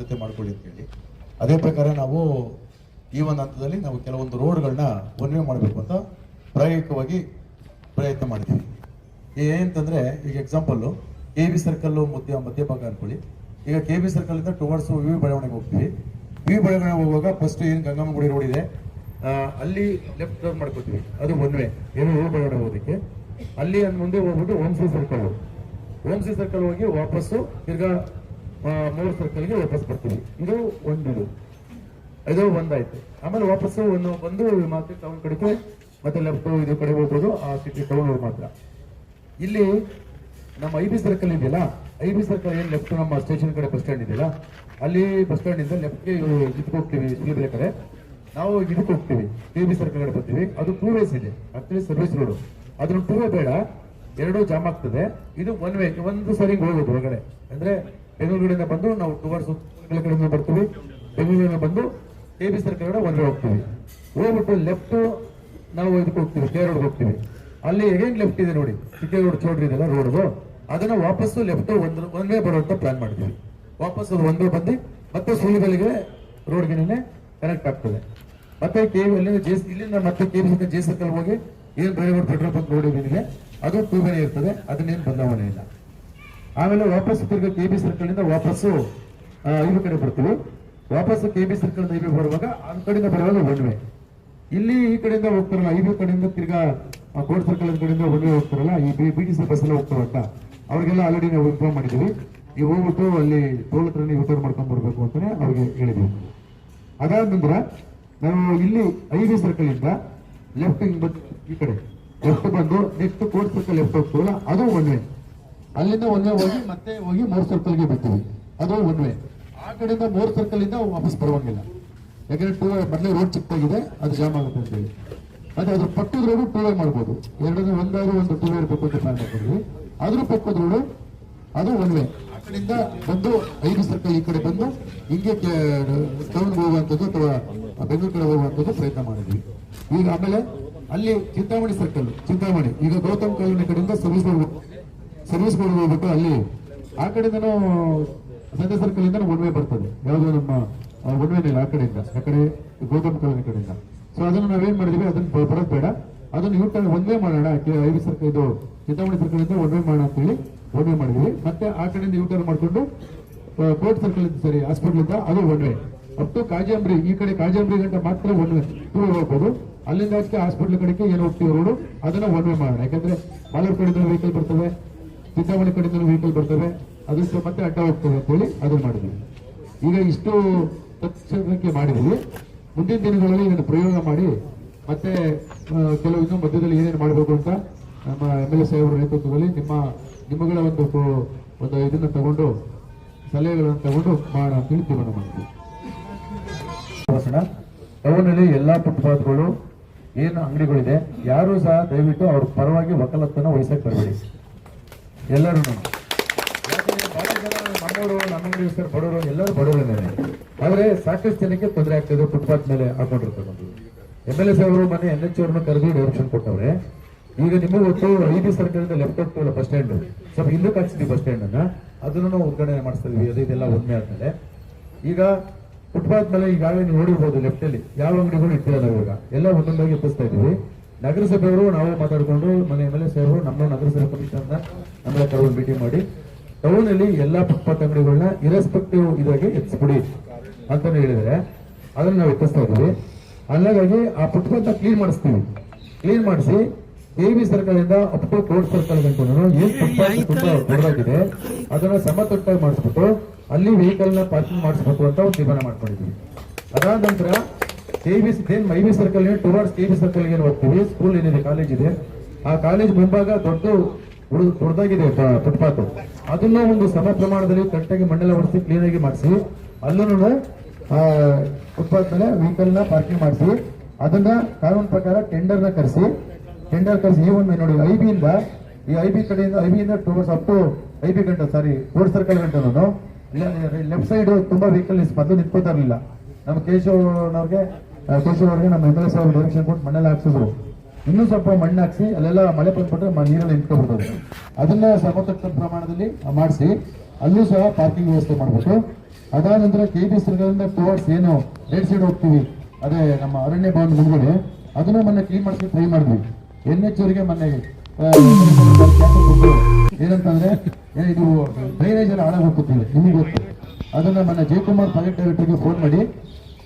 ಜೊತೆ ಮಾಡ್ಕೊಳ್ಳಿ ಅಂತ ಹೇಳಿ. ಅದೇ ಪ್ರಕಾರ ನಾವು ಈ ಒಂದು ಹಂತದಲ್ಲಿ ನಾವು ಕೆಲವೊಂದು ರೋಡ್ಗಳನ್ನ ಒನ್ವೆ ಮಾಡಬೇಕು ಅಂತ ಪ್ರಾಯೋಗಿಕವಾಗಿ ಪ್ರಯತ್ನ ಮಾಡಿದ್ದೀವಿ ಏನಂತಂದ್ರೆ, ಈಗ ಎಕ್ಸಾಂಪಲ್ಲು ಕೆ ಬಿ ಸರ್ಕಲ್ ಮಧ್ಯ, ಮಧ್ಯಭಾಗ ಅನ್ಕೊಳ್ಳಿ. ಈಗ ಕೆ ಬಿ ಸರ್ಕಲ್ ಇಂದ ಟುವರ್ಡ್ಸ್ ವಿ ಬೆಳವಣಿಗೆ ಹೋಗ್ತೀವಿ. ವಿ ಬೆಳವಣಿಗೆ ಹೋಗುವಾಗ ಫಸ್ಟ್ ಏನು ಗಂಗಮ್ಮ ಗುಡಿ ರೋಡ್ ಇದೆ ಅಲ್ಲಿ ಲೆಫ್ಟ್ ಟರ್ನ್ ಮಾಡ್ಕೊತೀವಿ. ಅದು ಒನ್ ವೇ ಏನು ವಿ ಬೆಳವಣಿಗೆ ಹೋಗೋದಕ್ಕೆ? ಅಲ್ಲಿ ಅದ್ ಮುಂದೆ ಹೋಗ್ಬಿಟ್ಟು ಓಮ್ಸಿ ಸರ್ಕಲ್ ಓಮ್ಸಿ ಸರ್ಕಲ್ ಹೋಗಿ ವಾಪಸ್ಸು ತಿರ್ಗಾ ಮೂರು ಸರ್ಕಲ್ಗೆ ವಾಪಸ್ ಬರ್ತೀವಿ. ಇದು ಒಂದು ಇದು. ಒಂದಾಯ್ತು. ಆಮೇಲೆ ವಾಪಸ್ಸು ಒಂದು ಬಂದು ಮತ್ತೆ ಟೌನ್ ಕಡೆಗೆ ಮತ್ತೆ ಲೆಫ್ಟ್ ಇದು ಕಡೆ ಹೋಗ್ಬೋದು, ಆ ಸಿಟಿ ಟೌನ್ ಮಾತ್ರ. ಇಲ್ಲಿ ನಮ್ಮ ಐ ಬಿ ಸರ್ಕಲ್ ಇದೆಯಲ್ಲ ಐ ಬಿ ಸರ್ಕಲ್ ಏನು ಲೆಫ್ಟ್ ನಮ್ಮ ಸ್ಟೇಷನ್ ಕಡೆ ಬಸ್ ಸ್ಟ್ಯಾಂಡ್ ಇದೆಯಲ್ಲ, ಅಲ್ಲಿ ಬಸ್ ಸ್ಟ್ಯಾಂಡ್ ಇಂದ ಲೆಫ್ಟ್ಗೆ ಇದಕ್ಕೆ ಹೋಗ್ತೀವಿ ಸುಲಿಬೆಲೆ ಕಡೆ. ನಾವು ಇದಕ್ಕೆ ಹೋಗ್ತೀವಿ ಟಿ ಬಿ ಸರ್ಕಲ್ ಕಡೆ ಬರ್ತೀವಿ. ಅದು ಟೂ ವೇಸ್ ಇದೆ. ಸರ್ವಿಸ್ ರೋಡ್ ಅದನ್ನು ಟೂ ವೇ ಬೇಡ, ಎರಡು ಜಾಮ್ ಆಗ್ತದೆ. ಇದು ಒನ್ ವೇ ಒಂದು ಸರಿ ಹೋಗೋದು ಹೊರಗಡೆ ಅಂದ್ರೆ ಬೆಂಗಳೂರಿನಿಂದ ಬಂದು ನಾವು ಟುವರ್ಸ್ ಕಡೆಯಿಂದ ಬರ್ತೀವಿ. ಬೆಂಗಳೂರಿನಿಂದ ಬಂದು ಕೆ ಬಿ ಸರ್ಕಲ್ ಕಡೆ ಒಂದೇ ಹೋಗ್ತೀವಿ. ಹೋಗ್ಬಿಟ್ಟು ಲೆಫ್ಟ್ ನಾವು ಇದಕ್ಕೆ ಹೋಗ್ತೀವಿ ಕೆ ರೋಡ್ಗೆ ಹೋಗ್ತೀವಿ. ಅಲ್ಲಿ ಎಗೇನ್ ಲೆಫ್ಟ್ ಇದೆ ನೋಡಿ. ಕೆ ರೋಡ್ ಚೌಡ್ರಿ ಇದೆಲ್ಲ ರೋಡ್ದು ಅದನ್ನ ವಾಪಸ್ಸು ಲೆಫ್ಟ್ ಒಂದ್ ಒನ್ ವೇ ಬರುವಂತ ಪ್ಲಾನ್ ಮಾಡ್ತೀವಿ ವಾಪಸ್ ಅದು ವೇ ಬಂದು ಮತ್ತೆ ಸೂಲಿಗಳಿಗೆ ರೋಡ್ಗೆ ಕನೆಕ್ಟ್ ಆಗ್ತದೆ. ಮತ್ತೆ ಕೆ ಇಲ್ಲಿಂದ ಮತ್ತೆ ಕೆ ಬಿ ಜೆ ಸರ್ಕಲ್ ಹೋಗಿ ಏನ್ ಬೇರೆ ಪೆಟ್ರೋಲ್ ಪಂಪ್ ರೋಡ್ ನಿನಗೆ ಅದು ಟೂ ಇರ್ತದೆ, ಅದನ್ನೇನು ಬದಲಾವಣೆ ಇಲ್ಲ. ಆಮೇಲೆ ವಾಪಸ್ ತಿರ್ಗ ಕೆ ಬಿ ಸರ್ಕಲ್ ಇಂದ ವಾಪಸ್ಸು ಆ, ಕಡೆ ಬರ್ತೀವಿ. ವಾಪಸ್ ಕೆ ಬಿ ಸರ್ಕಲ್ ಈ ಬರುವಾಗ ಆ ಕಡೆಯಿಂದ ಬರುವಾಗ ಒನ್ ಇಲ್ಲಿ ಈ ಕಡೆಯಿಂದ ಹೋಗ್ತಾರಲ್ಲ ಈ ಕಡೆಯಿಂದ ತಿರ್ಗ ಕೋರ್ಟ್ ಸರ್ಕಲ್ ಕಡೆಯಿಂದ ಒನ್ ವೇ ಹೋಗ್ತಾರಲ್ಲ ಈ ಬಿ ಟಿ ಸಿ ಬಸ್ ಎಲ್ಲ ಹೋಗ್ತಾರಂತ ಅವ್ರಿಗೆಲ್ಲ ಆಲ್ರೆಡಿ ನಾವು ಇನ್ಫಾರ್ಮ್ ಮಾಡಿದ್ದೀವಿ. ನೀವು ಹೋಗ್ಬಿಟ್ಟು ಅಲ್ಲಿ ಟೋಲ್ ಹತ್ರನೇ ಯೂಟರ್ನ್ ಮಾಡ್ಕೊಂಡ್ ಬರ್ಬೇಕು ಅಂತಾನೆ ಅವ್ರಿಗೆ ಹೇಳಿದ್ವಿ ಅದಾದ ನಂತರ ನಾವು ಇಲ್ಲಿ ಐ ಬಿ ಸರ್ಕಲ್ ಇಂದ ಲೆಫ್ಟ್ ಈ ಕಡೆ. ಲೆಫ್ಟ್ ಬಂದು ನೆಕ್ಸ್ಟ್ ಕೋರ್ಟ್ ಸರ್ಕಲ್ ಲೆಫ್ಟ್ ಹೋಗ್ತೀವಲ್ಲ ಅದು ಒನ್ ಅಲ್ಲಿಂದ ಒನ್ ವೇ ಹೋಗಿ ಮತ್ತೆ ಹೋಗಿ ಮೂರ್ ಸರ್ಕಲ್ಗೆ ಬಿಡ್ತೀವಿ. ಅದು ಒನ್ ವೇ ಆ ಕಡೆಯಿಂದ ಮೂರ್ ಸರ್ಕಲ್ ಇಂದ ವಾಪಸ್ ಬರುವಂಗಿಲ್ಲ. ಯಾಕಂದ್ರೆ ಟೂ ವೇ ಮೊದಲೇ ರೋಡ್ ಚಿಕ್ಕದಾಗಿದೆ, ಅದು ಜಾಮ್ ಆಗುತ್ತೆ ಅಂತ ಹೇಳಿ. ಮತ್ತೆ ಅದ್ರ ಪಕ್ಕದ ರೋಡು ಟೂ ವೇ ಮಾಡ್ಬೋದು. ಎರಡನೇ ಒಂದಾದ್ರೂ ಒಂದು ಟೂ ವೇ ಇರಬೇಕು ಅಂತ ಪ್ಲಾನ್ ಮಾಡ್ಕೊಂಡ್ವಿ ಅದ್ರ ಪಕ್ಕದ ರೋಡು ಅದು ಒನ್ ವೇ ಆ ಕಡೆಯಿಂದ ಬಂದು ಐದು ಸರ್ಕಲ್ ಈ ಕಡೆ ಬಂದು, ಹಿಂಗೆ ಟೌನ್ ಹೋಗುವಂಥದ್ದು ಅಥವಾ ಬೆಂಗಳೂರು ಕಡೆ ಹೋಗುವಂಥದ್ದು ಪ್ರಯತ್ನ ಮಾಡಿದ್ವಿ. ಈಗ ಆಮೇಲೆ ಅಲ್ಲಿ ಚಿಂತಾಮಣಿ ಸರ್ಕಲ್ ಚಿಂತಾಮಣಿ. ಈಗ ಗೌತಮ್ ಕಾಲೋನಿ ಕಡೆಯಿಂದ ಸರ್ವಿಸ್ ಸರ್ವಿಸ್ ರೋಡ್ ಹೋಗ್ಬಿಟ್ಟು ಅಲ್ಲಿ ಆ ಕಡೆಯಿಂದನೂ ಸಂಜೆ ಸರ್ಕಲ್ ಇಂದ ಒನ್ ವೇ ಬರ್ತದೆ. ಯಾವುದೋ ನಮ್ಮ ಒನ್ ಇಲ್ಲ ಆ ಕಡೆಯಿಂದ, ಆ ಕಡೆ ಗೌತಮ್ ಕಾಲೋನಿ ಕಡೆಯಿಂದ. ಸೊ ಅದನ್ನು ನಾವೇನ್ ಮಾಡಿದ್ವಿ, ಅದನ್ನ ಬರೋದ್ ಬೇಡ. ಅದನ್ನ ಯೂ ಟರ್ನ್ ಒನ್ ಮಾಡೋಣ ಐದು ಸರ್ಕಲ್ ಇದು ಚಿಂತಾಮಣಿ ಸರ್ಕಲ್ ಇಂದ ಒನ್ ವೇ ಮಾಡೋಣ ಅಂತ ಹೇಳಿ ಒನ್ ವೇ ಮಾಡಿದ್ವಿ. ಮತ್ತೆ ಆ ಕಡೆಯಿಂದ ಯೂ ಟರ್ನ್ ಮಾಡ್ಕೊಂಡು ಕೋರ್ಟ್ ಸರ್ಕಲ್ ಇಂದ ಸರಿ, ಹಾಸ್ಪಿಟಲ್ ಇಂದ ಅದು one way up to Kajambri, ಈ ಕಡೆ ಕಾಜಿಯಂಬ್ರಿ ಗಂಟ ಮಾತ್ರ ಒನ್ ವೇ ಹೋಗ್ಬೋದು. ಅಲ್ಲಿಂದ ಆಚೆ ಹಾಸ್ಪಿಟಲ್ ಕಡೆಗೆ ಏನು ಹೋಗ್ತೀವಿ ರೋಡು. ಅದನ್ನ ಒನ್ ವೇ ಮಾಡೋಣ. ಯಾಕಂದ್ರೆ ಮಾಲೂರು ಕಡೆಯಿಂದ ವೆಹಿಕಲ್ ಬರ್ತವೆ ಚಿಂತಾಮಣಿ ಕಡೆಯಿಂದ ವೆಹಿಕಲ್ ಬರ್ತವೆ ಅದಕ್ಕೆ ಮತ್ತೆ ಅಡ್ಡ ಹೋಗ್ತದೆ ಅಂತ ಹೇಳಿ ಅದು ಮಾಡಿದ್ವಿ. ಈಗ ಇಷ್ಟು ತಕ್ಷಣಕ್ಕೆ ಮಾಡಿದ್ವಿ. ಮುಂದಿನ ದಿನಗಳಲ್ಲಿ ಇದನ್ನು ಪ್ರಯೋಗ ಮಾಡಿ, ಮತ್ತೆ ಕೆಲವು ಇನ್ನೂ ಮಧ್ಯದಲ್ಲಿ ಏನೇನು ಮಾಡಬೇಕು ಅಂತ ನಮ್ಮ ಎಂ ಎಲ್ ಎ ಸಾಹೇಬರ ನೇತೃತ್ವದಲ್ಲಿ ನಿಮ್ಮ, ನಿಮ್ಮಗಳ ಒಂದು ಒಂದು ಇದನ್ನು ತಗೊಂಡು, ಸಲಹೆಗಳನ್ನು ತಗೊಂಡು ಮಾಡ ಅಂತ ಹೇಳಿ ತೀರ್ಮಾನ ಮಾಡ್ತೀವಿ. ಟೌನಲ್ಲಿ ಎಲ್ಲಾ ಫುಟ್ಪಾತ್ಗಳು ಏನು ಅಂಗಡಿಗಳಿದೆ, ಯಾರು ಸಹ ದಯವಿಟ್ಟು ಅವ್ರ ಪರವಾಗಿ ವಕಾಲತ್ತನ್ನು ವಹಿಸಕ್ಕೆ ಬರಬೇಡಿ. ಎಲ್ಲರೂ ನಮ್ಮವರು ನಮ್ಮ ಅಂಗಡಿ ಬಡವರು, ಎಲ್ಲರೂ ಬಡವರೇನೆ ಆದ್ರೆ ಸಾಕಷ್ಟು ಜನಕ್ಕೆ ತೊಂದರೆ ಆಗ್ತದೆ ಫುಟ್ಪಾತ್ ಮೇಲೆ ಹಾಕೊಂಡಿರ್ತಕ್ಕಂಥದ್ದು ಎಂ ಎಲ್ ಎಸ್ ಅವರು ಮನೆ ಎನ್ ಎಚ್ ಅವ್ರನ್ನ ಕರೆದು ಡೈರೆಕ್ಷನ್ ಕೊಟ್ಟವ್ರೆ. ಈಗ ನಿಮಗೆ ಗೊತ್ತು, ಐ ಬಿ ಸರ್ಕಲ್ ಲೆಫ್ಟ್ ಹೋಗ್ತೀವಲ್ಲ ಬಸ್ ಸ್ಟ್ಯಾಂಡ್ ಸ್ವಲ್ಪ ಹಿಂದಕ್ಕೆ ಹಾಕ್ಸಿದ್ವಿ ಬಸ್ ಸ್ಟ್ಯಾಂಡ್ ಅನ್ನ, ಅದನ್ನು ನಾವು ಉದ್ಘಾಟನೆ ಮಾಡಿಸ್ತಾ ಇದೀವಿ. ಅದು ಇದೆಲ್ಲ ಒಮ್ಮೆ ಆದ್ಮೇಲೆ. ಈಗ ಫುಟ್ಪಾತ್ ಮೇಲೆ ಈಗಾಗಲೇ ನೀವು ನೋಡಿರ್ಬೋದು ಲೆಫ್ಟ್ ಅಲ್ಲಿ ಯಾವ ಅಂಗಡಿಗಳು ಇಟ್ಟಿಲ್ಲ ಇವಾಗ. ಎಲ್ಲ ಒಂದೊಂದಾಗಿ ಎತ್ತಿಸ್ತಾ ಇದೀವಿ. ನಗರಸಭೆಯವರು ನಾವು ಮಾತಾಡಿಕೊಂಡು ಮನೆ ಎಂ ಎಲ್ ನಮ್ಮ ನಗರಸಭೆ ಕಮಿಷನ್ ನಮ್ಮೆಲ್ಲ ಕರ್ಕೊಂಡು ಭೇಟಿ ಮಾಡಿ. ಟೌನ್ ಅಲ್ಲಿ ಎಲ್ಲಾ ಫುಟ್ಪಾತ್ ಅಂಗಡಿಗಳನ್ನ ಇರೆಸ್ಪೆಕ್ಟಿವ್ ಇದಾಗಿ ಎತ್ತಿಸ್ಬಿಡಿ ಅಂತಾನೆ ಹೇಳಿದ್ರೆ ಅದನ್ನ ನಾವು ಎತ್ತಿಸ್ತಾ ಇದೀವಿ ಹಾಗಾಗಿ ಆ ಪುಟ್ಪಾತ್ ಕ್ಲೀನ್ ಮಾಡಿಸ್ತೀವಿ. ಕ್ಲೀನ್ ಮಾಡಿಸಿ ಎ ಬಿ ಸರ್ಕಾರದಿಂದ ಅಪ್ ಟು ಕೋರ್ಟ್ ಸರ್ಕಾರ ಏನ್ ಫುಟ್ಪಾತ್ ತುಂಬಾ ದೊಡ್ಡದಾಗಿದೆ. ಅದನ್ನ ಸಮತಟ್ಟಾಗಿ ಮಾಡಿಸ್ಬಿಟ್ಟು ಅಲ್ಲಿ ವೆಹಿಕಲ್ನ ಪಾರ್ಕಿಂಗ್ ಮಾಡಿಸ್ಬೇಕು ಅಂತ ಒಂದು ತೀರ್ಮಾನ ಮಾಡ್ಕೊಂಡಿದ್ವಿ ಅದಾದ ನಂತರ ಕೆ ಬಿ ಏನ್ I B circle towards K B circle ಏನು ಹೋಗ್ತೀವಿ. ಸ್ಕೂಲ್ ಏನಿದೆ ಕಾಲೇಜ್ ಇದೆ. ಆ ಕಾಲೇಜ್ ಮುಂಭಾಗ ದೊಡ್ಡ ದೊಡ್ಡದಾಗಿದೆ ಫುಟ್ಪಾತ್ ಅದನ್ನ ಒಂದು ಸಮ ಪ್ರಮಾಣದಲ್ಲಿ ಕರೆಕ್ಟಾಗಿ ಮಣ್ಣೆಲ್ಲ ಹೊಡಿಸಿ ಕ್ಲೀನ್ ಆಗಿ ಮಾಡಿಸಿ. ಅಲ್ಲೂ ಫುಟ್ಪಾತ್ ಮೇಲೆ ವೆಹಿಕಲ್ನ ಪಾರ್ಕಿಂಗ್ ಮಾಡಿಸಿ. ಅದನ್ನ ಕಾನೂನು ಪ್ರಕಾರ ಟೆಂಡರ್ನ ಕರೆಸಿ. ಟೆಂಡರ್ ಕರೆಸಿ ಈ ಒಂದು ನೋಡಿ ಐ ಬಿ ಇಂದ ಈ ಐ ಬಿ ಕಡೆಯಿಂದ ಐ ಬಿ ಇಂದ towards up to I B ಗಂಟ ಸಾರಿ ರೋಡ್ ಸರ್ಕಲ್ ಗಂಟನು ಲೆಫ್ಟ್ ಸೈಡ್ ತುಂಬಾ ವೆಹಿಕಲ್ ಮೊದಲು ನಿಂತ್ಕೋತಾ ಇರಲಿಲ್ಲ. ನಮ್ಮ ಕೇಶವ್ನವ್ರಿಗೆ ಆ, ಅವ್ರಿಗೆ ನಮ್ಮ M L S sir direction ಕೊಟ್ಟು ಮಣ್ಣೆಲ್ಲ ಹಾಕ್ಸಿದ್ರು. ಇನ್ನೂ ಸ್ವಲ್ಪ ಮಣ್ಣು ಹಾಕ್ಸಿ, ಅಲ್ಲೆಲ್ಲ ಮಳೆ ಬಂದ್ಬಿಟ್ರೆ ನೀರಲ್ಲಿ ಇಟ್ಕೊಬಿಡೋದು. ಅದನ್ನ ಸಮತಟ್ಟ ಪ್ರಮಾಣದಲ್ಲಿ ಮಾಡಿಸಿ, ಅಲ್ಲೂ ಸಹ ಪಾರ್ಕಿಂಗ್ ವ್ಯವಸ್ಥೆ ಮಾಡಬೇಕು ಅದಾದ ನಂತರ ಕೆ ಬಿ ಸರ್ಕಾರದಿಂದ ಟುವರ್ಡ್ಸ್ ಏನು ರೆಡ್ ಸೈಡ್ ಹೋಗ್ತೀವಿ, ಅದೇ ನಮ್ಮ ಅರಣ್ಯ ಭವನ ಮುಂದ್ಗಡೆ, ಅದನ್ನು ಮೊನ್ನೆ ಕ್ಲೀನ್ ಮಾಡಿಸಿ ಟ್ರೈ ಮಾಡಿದ್ವಿ. ಎನ್ ಎಚ್ ಅವರಿಗೆ ಮೊನ್ನೆ ಏನಂತಂದ್ರೆ ಇದು ಡ್ರೈನೇಜ್ ಎಲ್ಲ ಹಾಳಾಗಿ ಹೋಗ್ತಿದೆ ನಿಮಗೆ ಗೊತ್ತು. ಅದನ್ನ ಮೊನ್ನೆ ಜಯಕುಮಾರ್ ಪ್ರಾಜೆಕ್ಟ್ ಡೈರೆಕ್ಟರ್ಗೆ ಫೋನ್ ಮಾಡಿ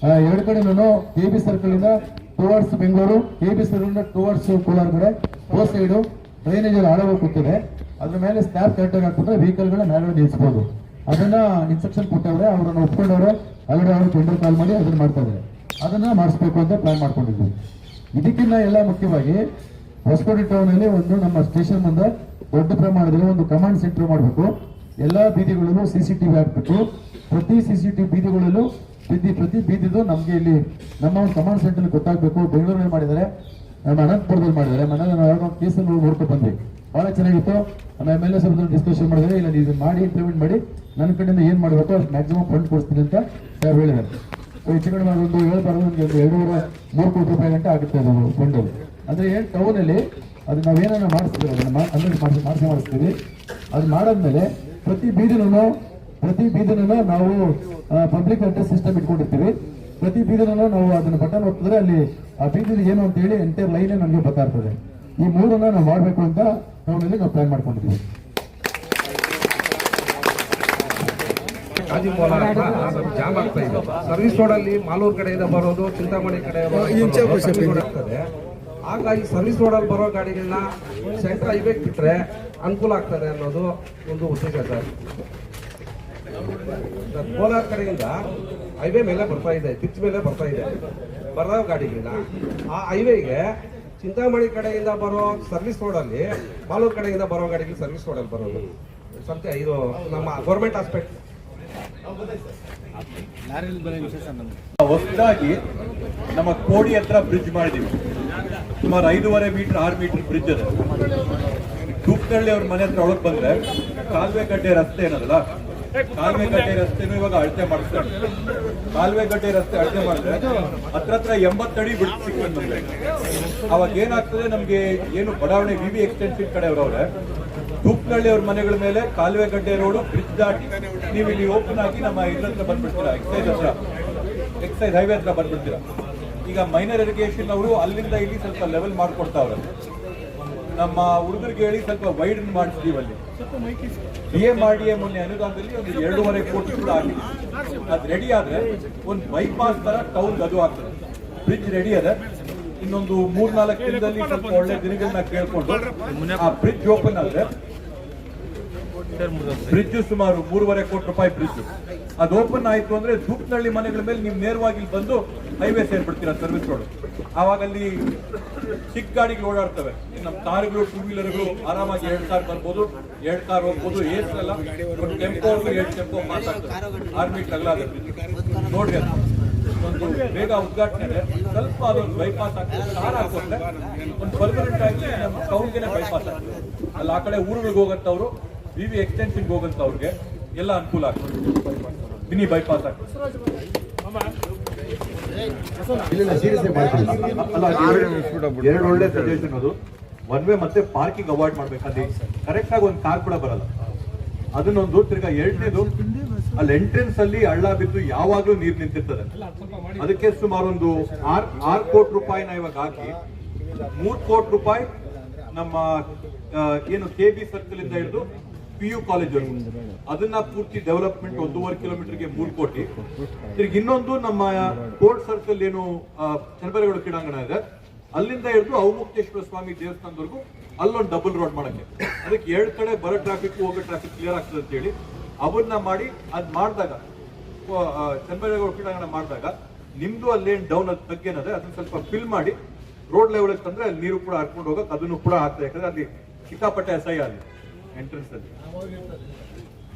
ಎರಡು ಕಡೆನೂ ಕೆ ಬಿ ಸರ್ಕಲ್ ಇಂದ ಟುವರ್ಡ್ಸ್ ಬೆಂಗಳೂರು ಕೆ ಬಿ ಇಂದ ಟುವರ್ಡ್ಸ್ ಕೋಲಾರ ಕಡೆ. ಓ ಸೈಡು ಡ್ರೈನೇಜ್ ಅಲ್ಲಿ ಅದ್ರ ಮೇಲೆ ಸ್ಲ್ಯಾಬ್ ಕರೆಕ್ಟಾಗಿ ಹಾಕಿದ್ರೆ ವೆಹಿಕಲ್ಗಳ ಮೇಲೆ ನಿಲ್ಲಿಸಬಹುದು ಅದನ್ನ ಇನ್ಸ್ಟ್ರಕ್ಷನ್ ಕೊಟ್ಟವ್ರೆ, ಅವರನ್ನು ಒಪ್ಕೊಂಡವ್ರೆ ಆಲ್ರೆಡಿ ಅವರು ಟೆಂಡರ್ ಕಾಲ್ ಮಾಡಿ ಅದನ್ನ ಮಾಡ್ತಾ ಇದ್ದಾರೆ. ಅದನ್ನ ಮಾಡಿಸ್ಬೇಕು ಅಂತ ಪ್ಲಾನ್ ಮಾಡ್ಕೊಂಡಿದ್ವಿ ಇದಕ್ಕಿಂತ ಎಲ್ಲ ಮುಖ್ಯವಾಗಿ ಹೊಸಕೋಟೆ ಟೌನ್ ಅಲ್ಲಿ ಒಂದು ನಮ್ಮ ಸ್ಟೇಷನ್ ಮುಂದೆ ದೊಡ್ಡ ಪ್ರಮಾಣದಲ್ಲಿ ಒಂದು ಕಮಾಂಡ್ ಸೆಂಟರ್ ಮಾಡಬೇಕು. ಎಲ್ಲಾ ಬೀದಿಗಳಲ್ಲೂ ಸಿ ಸಿ ಟಿವಿ ಹಾಕ್ಬೇಕು ಪ್ರತಿ ಸಿ ಟಿವಿ ಬೀದಿಗಳಲ್ಲೂ ಬೀದಿ, ಪ್ರತಿ ಬೀದಿದು ನಮ್ಗೆ ಇಲ್ಲಿ ನಮ್ಮ ಒಂದು ಕಮಾಂಡ್ ಸೆಂಟರ್ ಗೊತ್ತಾಗಬೇಕು. ಬೆಂಗಳೂರಲ್ಲಿ ಮಾಡಿದ್ದಾರೆ, ನಮ್ಮ ಅನಂತಪುರದಲ್ಲಿ ಮಾಡಿದ್ದಾರೆ. ಮನೆ ನಾವು ಕೇಸಲ್ಲಿ ನೋಡ್ಕೊಂಡು ಬಂದ್ವಿ. ಬಹಳ ಚೆನ್ನಾಗಿತ್ತು. ನಮ್ಮ ಎಂ ಎಲ್ ಎ ಡಿಸ್ಕಷನ್ ಮಾಡಿದ್ರೆ ಇಲ್ಲ ಇದನ್ನ ಮಾಡಿ ಇಂಪ್ಲಿಮೆಂಟ್ ಮಾಡಿ, ನನ್ನ ಕಡೆಯಿಂದ ಏನು ಮಾಡಬೇಕು ಅಷ್ಟು ಮ್ಯಾಕ್ಸಿಮಮ್ ಫಂಡ್ ಕೊಡ್ತೀನಿ ಅಂತ ಸರ್ ಹೇಳಿದ್ದಾರೆ. ಹೆಚ್ಚು ಕಡಿಮೆ ಒಂದು ಹೇಳ್ಬಾರ್ದು. ಒಂದು ಒಂದು ಎರಡೂವರೆ, ಮೂರು ಕೋಟಿ ರೂಪಾಯಿ ಗಂಟೆ ಆಗುತ್ತೆ ಅದು ಫಂಡ್ ಅಂದ್ರೆ ಏನು ಟೌನಲ್ಲಿ ಅದು ನಾವೇನ ಮಾಡಿಸ್ತೀವಿ ಅದನ್ನು ಅಂದ್ರೆ ಮಾಡಿಸಿ ಮಾಡಿಸ್ತೀವಿ. ಅದು ಮಾಡಾದ್ಮೇಲೆ ಪ್ರತಿ ಬೀದಿನೂ ಪ್ರತಿ ಬೀದಿನೂ ನಾವು ಪಬ್ಲಿಕ್ ಅಡ್ರೆಸ್ ಸಿಸ್ಟಮ್ ಇಟ್ಕೊಂಡಿರ್ತೀವಿ. ಪ್ರತಿ ಬೀದಿನೂ ನಾವು ಅದನ್ನ ಬಟನ್ ಒತ್ತಿದ್ರೆ ಅಲ್ಲಿ ಆ ಬೀದಿ ಏನು ಅಂತ ಹೇಳಿ ಎಂಟೈರ್ ಲೈನ್ ನಮಗೆ ಬರ್ತಾ ಇರ್ತದೆ. ಈ ಮೂರನ್ನ ನಾವು ಮಾಡಬೇಕು ಅಂತ ಟೌನಲ್ಲಿ ನಾವು ಪ್ಲಾನ್ ಮಾಡ್ಕೊಂಡಿದ್ದೀವಿ. ಜಾಮ್ ಆಗ್ತಾ ಇದೆ. ಸರ್ವಿಸ್ ರೋಡ್ ಅಲ್ಲಿ ಮಾಲೂರು ಕಡೆಯಿಂದ ಬರೋದು ಚಿಂತಾಮಣಿ ಕಡೆ ಹಾಗಾಗಿ ಸರ್ವಿಸ್ ರೋಡಲ್ಲಿ ಬರೋ ಗಾಡಿಗಳನ್ನ ಸೆಂಟ್ರ್ ಹೈವೇಗೆ ಬಿಟ್ಟರೆ ಅನುಕೂಲ ಆಗ್ತದೆ ಅನ್ನೋದು ಒಂದು ಉದ್ದೇಶ ಸರ್. ಸರ್, ಕೋಲಾರ ಕಡೆಯಿಂದ ಹೈವೇ ಮೇಲೆ ಬರ್ತಾ ಇದೆ ಪಿಚ್ ಮೇಲೆ ಬರ್ತಾ ಇದೆ. ಬರೋ ಗಾಡಿಗಳನ್ನ ಆ ಹೈವೇಗೆ ಚಿಂತಾಮಣಿ ಕಡೆಯಿಂದ ಬರೋ ಸರ್ವಿಸ್ ರೋಡಲ್ಲಿ ಮಾಲೂರು ಕಡೆಯಿಂದ ಬರೋ ಗಾಡಿಗೆ ಸರ್ವಿಸ್ ರೋಡಲ್ಲಿ ಬರೋದು. ಸಂತೆ ಇದು ನಮ್ಮ ಗೌರ್ಮೆಂಟ್ ಹಾಸ್ಪಿಟಲ್ ಹೊಸದಾಗಿ ನಮ್ಮ ಕೋಡಿ ಹತ್ರ ಬ್ರಿಡ್ಜ್ ಮಾಡಿದೀವಿ. ಸುಮಾರು ಐದೂವರೆ ಮೀಟರ್, ಆರು ಮೀಟರ್ ಬ್ರಿಡ್ಜ್ ಅದ ತೂಪ್ನಳ್ಳಿ ಅವ್ರ ಮನೆ ಹತ್ರ ಒಳಗೆ ಬಂದ್ರೆ ಕಾಲುವೆ ಗಡ್ಡೆ ರಸ್ತೆ ಏನದಲ್ಲ? ಕಾಲುವೆ ಗಡ್ಡೆ ರಸ್ತೆನೂ ಇವಾಗ ಅಳತೆ ಮಾಡಿಸ್ತಾರೆ. ಕಾಲುವೆ ಗಡ್ಡೆ ರಸ್ತೆ ಅಳತೆ ಮಾಡಿದ್ರೆ ಹತ್ರ ಹತ್ರ ಎಂಬತ್ತಡಿ ಬಿಡ್ತು ಸಿಕ್ಕಿದ್ ನಮ್ಗೆ. ಅವಾಗ ಏನಾಗ್ತದೆ? ನಮ್ಗೆ ಏನು ಬಡಾವಣೆ ವಿ ವಿ ಎಕ್ಸ್ಟೆನ್ಷನ್ ಕಡೆ ಅವ್ರವ್ರೆ ತೂಪ್ನಳ್ಳಿ ಅವ್ರ ಮನೆಗಳ ಮೇಲೆ ಕಾಲುವೆ ಗಡ್ಡೆ ರೋಡು ಬ್ರಿಡ್ಜ್ ದಾಟಿ ನೀವು ಇಲ್ಲಿ ಓಪನ್ ಆಗಿ ನಮ್ಮ ಇದ್ರ ಹತ್ರ ಬಂದ್ಬಿಡ್ತೀರಾ ಎಕ್ಸೈಸ್ ಹತ್ರ? ಎಕ್ಸೈಸ್ ಹೈವೇ ಹತ್ರ ಬಂದ್ಬಿಡ್ತೀರಾ? ಈಗ ಮೈನರ್ ಇರಿಗೇಷನ್ ಅವರು ಅಲ್ಲಿಂದ ಇಲ್ಲಿ ಸ್ವಲ್ಪ ಲೆವೆಲ್ ಮಾಡಿಕೊಡ್ತಾವ್ರೆ. ನಮ್ಮ ಹುಡುಗರಿಗೆ ಹೇಳಿ ಸ್ವಲ್ಪ ವೈಡ್ ಮಾಡಿಸ್ತೀವಿ ಅಲ್ಲಿ. ಬಿ ಎ ಮಾಡಿ ಮೊನ್ನೆ ಅನುದಾನದಲ್ಲಿ ಒಂದು ಎರಡೂವರೆ ಕೋಟಿ ಕೂಡ ಆಗಿದೆ ಅದು ರೆಡಿ ಆದ್ರೆ ಒಂದು ಬೈಪಾಸ್ ತರ ಟೌನ್ ಅದು ಆಗ್ತದೆ. ಬ್ರಿಡ್ಜ್ ರೆಡಿ ಅದ. ಇನ್ನೊಂದು ಮೂರ್ನಾಲ್ಕು ದಿನದಲ್ಲಿ ಸ್ವಲ್ಪ ಒಳ್ಳೆ ದಿನಗಳನ್ನ ಕೇಳ್ಕೊಂಡು ಆ ಬ್ರಿಡ್ಜ್ ಓಪನ್ ಆದ್ರೆ ಬ್ರಿಡ್ಜ್ ಸುಮಾರು ಮೂರುವರೆ ಕೋಟಿ ರೂಪಾಯಿ ಬ್ರಿಡ್ಜ್. ಅದು ಓಪನ್ ಆಯಿತು ಅಂದ್ರೆ ದೂಪ್ನಳ್ಳಿ ಮನೆಗಳ ಮೇಲೆ ನೀವು ನೇರವಾಗಿ ಬಂದು ಹೈವೇ ಸೇರ್ಬಿಡ್ತೀರಾ ಸರ್ವಿಸ್ ರೋಡ್. ಆವಾಗ ಅಲ್ಲಿ ಚಿಕ್ಕ ಗಾಡಿಗಳು ಓಡಾಡ್ತವೆ. ನಮ್ಮ ಕಾರುಗಳು ಟೂ ವೀಲರ್ಗಳು ಆರಾಮಾಗಿ ಎರಡು ಕಾರ್ ಬರ್ಬೋದು, ಎರಡು ಕಾರ್ ಹೋಗ್ಬೋದು ಏರ್ಸಲ್ಲ ಒಂದು ಟೆಂಪೋ ಎರಡು ಟೆಂಪೋ ಮಾತಾಡ್ತಾರೆ. ಆರ್ಮಿ ಅಗಲ ನೋಡ್ರಿ ಒಂದು ಬೇಗ ಉದ್ಘಾಟನೆ. ಸ್ವಲ್ಪ ಅದೊಂದು ಬೈಪಾಸ್ ಆಗ್ತದೆ. ಕಾರ್ ಹಾಕೊಂಡ್ರೆ ಒಂದು ಪರ್ಮನೆಂಟ್ ಆಗಿ ನಮ್ಮ ಟೌನ್ಗೆನೆ ಬೈಪಾಸ್ ಆಗ್ತದೆ. ಅಲ್ಲಿ ಆ ಕಡೆ ಊರುಗಳಿಗೆ ಹೋಗಂತವ್ರು ವಿ ವಿ ಹೋಗಂತ ಅವ್ರಿಗೆ ಎಲ್ಲ ಅನುಕೂಲ ಆಗ್ತದೆ. ಮಿನಿ ಬೈಪಾಸ್ ಆಗ್ತದೆ. ಎರಡು ಒಳ್ಳೆ ಸಜೆಷನ್ ಅದು. ಒನ್ ವೇ ಮತ್ತೆ ಪಾರ್ಕಿಂಗ್ ಅವಾಯ್ಡ್ ಮಾಡ್ಬೇಕಲ್ಲಿ ಕರೆಕ್ಟ್ ಆಗಿ ಒಂದು ಕಾರ್ ಕೂಡ ಬರಲ್ಲ. ಅದನ್ನೊಂದು ತಿರ್ಗಾ ಎರಡನೇದು, ಅಲ್ಲಿ ಎಂಟ್ರೆನ್ಸ್ ಅಲ್ಲಿ ಹಳ್ಳ ಬಿದ್ದು ಯಾವಾಗ್ಲೂ ನೀರ್ ನಿಂತಿರ್ತದೆ. ಅದಕ್ಕೆ ಸುಮಾರೊಂದು ಆರ್ ಆರ್ ಕೋಟಿ ರೂಪಾಯಿನ ಇವಾಗ ಹಾಕಿ, ಮೂರ್ ಕೋಟಿ ರೂಪಾಯಿ ನಮ್ಮ ಏನು ಕೆ ಬಿ ಸರ್ಕಲ್ ಇಂದ ಹಿಡಿದು ಪಿ ಯು ಕಾಲೇಜ್ ಅದನ್ನ ಪೂರ್ತಿ ಡೆವಲಪ್ಮೆಂಟ್ ಒಂದೂವರೆ ಕಿಲೋಮೀಟರ್ಗೆ ಮೂರು ಕೋಟಿ. ತಿರ್ಗಿ ಇನ್ನೊಂದು ನಮ್ಮ ಕೋರ್ಟ್ ಸರ್ಕಲ್ ಏನು ಚನ್ನಬರೇಗೌಡ ಕ್ರೀಡಾಂಗಣ ಇದೆ. ಅಲ್ಲಿಂದ ಹಿಡಿದು ಔಮುಕ್ತೇಶ್ವರ ಸ್ವಾಮಿ ದೇವಸ್ಥಾನದವರೆಗೂ ಅಲ್ಲೊಂದು ಡಬಲ್ ರೋಡ್ ಮಾಡಕ್ಕೆ. ಅದಕ್ಕೆ ಎರಡು ಕಡೆ ಬರೋ ಟ್ರಾಫಿಕ್ ಹೋಗೋ ಟ್ರಾಫಿಕ್ ಕ್ಲಿಯರ್ ಆಗ್ತದೆ ಅಂತ ಹೇಳಿ ಅವನ್ನ ಮಾಡಿ ಅದ್ ಮಾಡಿದಾಗ ಚನ್ನಬರೇಗೌಡ ಕ್ರೀಡಾಂಗಣ ಮಾಡಿದಾಗ ನಿಮ್ದು ಅಲ್ಲೇನ್ ಡೌನ್ ಅದು ತಗ್ಗೇನದೆ ಅದನ್ನ ಸ್ವಲ್ಪ ಫಿಲ್ ಮಾಡಿ ರೋಡ್ ಲೆವೆಲ್ ತಂದ್ರೆ ಅಲ್ಲಿ ನೀರು ಕೂಡ ಹಾಕೊಂಡು ಹೋಗಕ್ಕೆ ಅದನ್ನು ಕೂಡ ಆಗ್ತದೆ ಯಾಕಂದ್ರೆ ಅಲ್ಲಿ ಸಿಕ್ಕಾಪಟ್ಟೆ ಅಸಹ್ಯ ಅಲ್ಲಿ. ಎಂಟ್ರೆನ್ಸ್ ಅಲ್ಲಿ.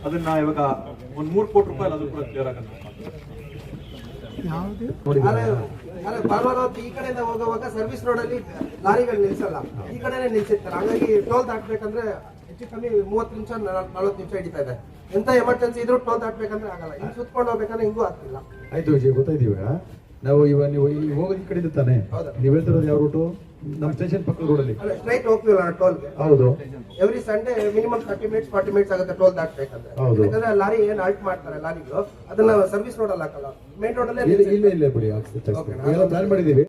ಅದನ್ನ ಇವಾಗ ಒಂದ್ ಮೂರ್ ಕೋಟಿ ರೂಪಾಯಿ ಅದು ಕೂಡ ಕ್ಲಿಯರ್ ಆಗಲ್ಲ ಈ ಕಡೆಯಿಂದ ಹೋಗುವಾಗ ಸರ್ವಿಸ್ ರೋಡ್ ಅಲ್ಲಿ ಲಾರಿಗಳು ನಿಲ್ಸಲ್ಲ. ಈ ಕಡೆನೆ ನಿಲ್ಸಿರ್ತಾರೆ. ಹಾಗಾಗಿ ಟೋಲ್ ದಾಟ್ಬೇಕಂದ್ರೆ ಹೆಚ್ಚು ಕಮ್ಮಿ ಮೂವತ್ತು ನಿಮಿಷ ನಲವತ್ತು ನಿಮಿಷ ಹಿಡಿತಾ ಇದೆ. ಎಂತ ಎಮರ್ಜೆನ್ಸಿ ಇದ್ರೂ ಟೋಲ್ ದಾಟ್ಬೇಕಂದ್ರೆ ಆಗಲ್ಲ. ಹಿಂಗ್ ಸುತ್ಕೊಂಡು ಹೋಗ್ಬೇಕಂದ್ರೆ ಹಿಂಗೂ ಆಗ್ತಿಲ್ಲ. ಆಯ್ತು ವಿಷಯ ಗೊತ್ತಾಯ್ತು ಇವಾಗ. ನಾವು ಇವಾಗ ನೀವು ಈ ಹೋಗೋದು ಈ ಕಡೆಯಿಂದ ತಾನೆ? ಹೌದಾ? ನೀವು ಹೇಳ್ತಿರೋದು ಯಾವ ರೂಟು ನಮ್ಮ ಸ್ಟೇಷನ್ ಪಕ್ಕದ ರೋಡಲ್ಲಿ ಅಲ್ಲಿ. ಸ್ಟ್ರೈಟ್ ಹೋಗ್ತೀವಲ್ಲ ಟೋಲ್ಗೆ ಹೌದು. Every Sunday minimum thirty minutes forty minutes ಆಗುತ್ತೆ ಟೋಲ್ ದಾಟ್ಬೇಕಂದ್ರೆ ಹೌದು. ಯಾಕಂದ್ರೆ ಲಾರಿ ಏನ್ ಆಲ್ಟ್ ಮಾಡ್ತಾರೆ ಲಾರಿಗಳು ಅದನ್ನ ಸರ್ವಿಸ್ ರೋಡ್ ಅಲ್ಲಿ ಹಾಕಲ್ಲ. ಮೇನ್ ರೋಡ್ ಅಲ್ಲಿ ಇಲ್ಲ ಇಲ್ಲ ಬಿಡಿ ಎಲ್ಲ ಪ್ಲಾನ್ ಮಾಡಿದ್ದೀವಿ.